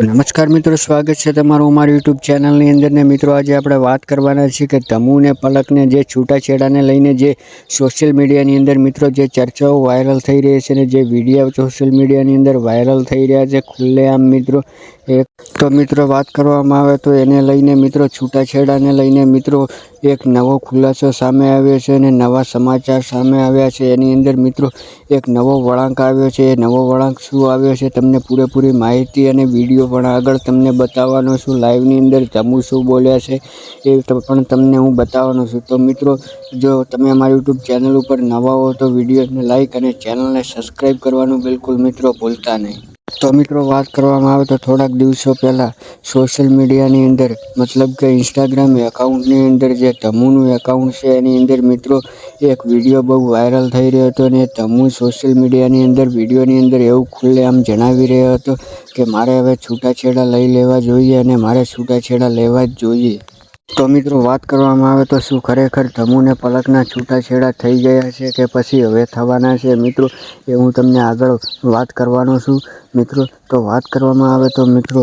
નમસ્કાર મિત્રો, સ્વાગત છે તમારું અમારી યુટ્યુબ ચેનલની અંદર. ને મિત્રો, આજે આપણે વાત કરવાના છીએ કે તમુ ને પલકને જે છૂટાછેડાને લઈને જે સોશિયલ મીડિયાની અંદર મિત્રો, જે ચર્ચાઓ વાયરલ થઈ રહી છે ને જે વીડિયો સોશિયલ મીડિયાની અંદર વાયરલ થઈ રહ્યા છે ખુલ્લેઆમ મિત્રો. એક તો મિત્રો, વાત કરવામાં આવે તો એને લઈને મિત્રો, છૂટાછેડાને લઈને મિત્રો, એક નવો ખુલાસો સામે આવ્યો છે અને નવા સમાચાર સામે આવ્યા છે. એની અંદર મિત્રો, એક નવો વળાંક આવ્યો છે. એ નવો વળાંક શું આવ્યો છે? તમને પૂરેપૂરી માહિતી અને વીડિયો પણ આગળ તમને બતાવવાનો છું. લાઈવની અંદર જામુ શું બોલ્યા છે. એ પણ તમને હું બતાવવાનો છું. તો મિત્રો, જો તમે અમારી યુટ્યુબ ચેનલ ઉપર નવા હો તો વિડીયોને લાઈક અને ચેનલને સબસ્ક્રાઈબ કરવાનું બિલકુલ મિત્રો ભૂલતા નહીં. તો મિત્રો, વાત કરવામાં આવે તો થોડાક દિવસો પહેલાં સોશિયલ મીડિયાની અંદર, મતલબ કે ઇન્સ્ટાગ્રામ એકાઉન્ટની અંદર જે તમુનું એકાઉન્ટ છે, એની અંદર મિત્રો, એક વીડિયો બહુ વાયરલ થઈ રહ્યો હતો અને તમુ સોશિયલ મીડિયાની અંદર વિડીયોની અંદર એવું ખુલ્લેઆમ જણાવી રહ્યો હતો કે મારે હવે છૂટાછેડા લઈ લેવા જોઈએ અને મારે છૂટાછેડા લેવા જ જોઈએ. તો મિત્રો વાત કરવામાં આવે તો શું ખરેખર ધમુને પલકના છૂટાછેડા થઈ ગયા છે કે પછી હવે થવાના છે? મિત્રો, એ હું તમને આગળ વાત કરવાનો છું. મિત્રો, તો વાત કરવામાં આવે તો મિત્રો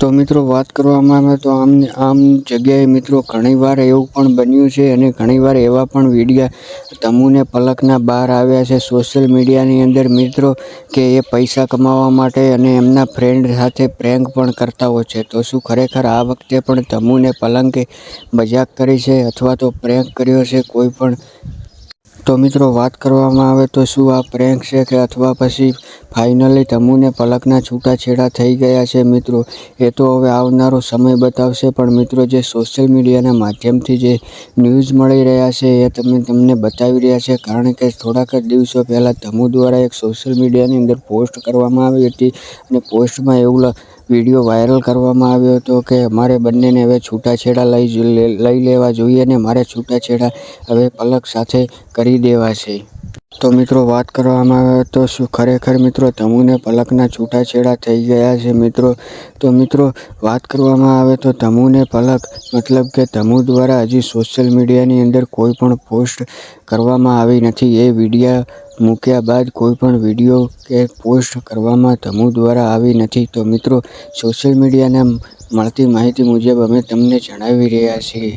તો મિત્રો વાત કરવામાં આવે તો આમ આમ જગ્યાએ મિત્રો ઘણીવાર એવું પણ બન્યું છે અને ઘણીવાર એવા પણ વિડીયા તમુને પલકના બહાર આવ્યા છે. સોશિયલ મીડિયાની અંદર મિત્રો કે એ પૈસા કમાવા માટે અને એમના ફ્રેન્ડ સાથે પ્રેન્ક પણ કરતા હોય છે. તો શું ખરેખર આ વખતે પણ તમુને પલંકે મજાક કરી છે અથવા તો પ્રેન્ક કર્યો છે? કોઈ પણ તો મિત્રો, વાત કરવામાં આવે તો શું આ પ્રેન્ક છે કે અથવા પછી ફાઇનલી તમુને પલકના છૂટાછેડા થઈ ગયા છે મિત્રો? એ તો હવે આવનારો સમય બતાવશે, પણ મિત્રો, જે સોશિયલ મીડિયાના માધ્યમથી જે ન્યૂઝ મળી રહ્યા છે એ તમે તમને બતાવી રહ્યા છે. કારણ કે થોડાક જ દિવસો પહેલાં તમુ દ્વારા એક સોશિયલ મીડિયાની અંદર પોસ્ટ કરવામાં આવી હતી અને પોસ્ટમાં એવું વીડિયો વાયરલ કરવામાં આવ્યો હતો કે અમારે બંનેને હવે છૂટાછેડા લઈ લઈ લેવા જોઈએ ને મારે છૂટાછેડા હવે પલક સાથે કરી દેવા છે તો મિત્રો, વાત કરવામાં આવે તો શું? ખરેખર મિત્રો, તમુને પલકના છૂટાછેડા થઈ ગયા છે મિત્રો. તો મિત્રો, વાત કરવામાં આવે તો તમુને પલક મતલબ કે તમુ દ્વારા હજી સોશિયલ મીડિયાની અંદર કોઈ પણ પોસ્ટ કરવામાં આવી નથી. એ વિડીયા મૂક્યા બાદ કોઈ પણ વીડિયો કે પોસ્ટ કરવામાં તમુ દ્વારા આવી નથી. તો મિત્રો સોશિયલ મીડિયાને મળતી માહિતી મુજબ અમે તમને જણાવી રહ્યા છીએ.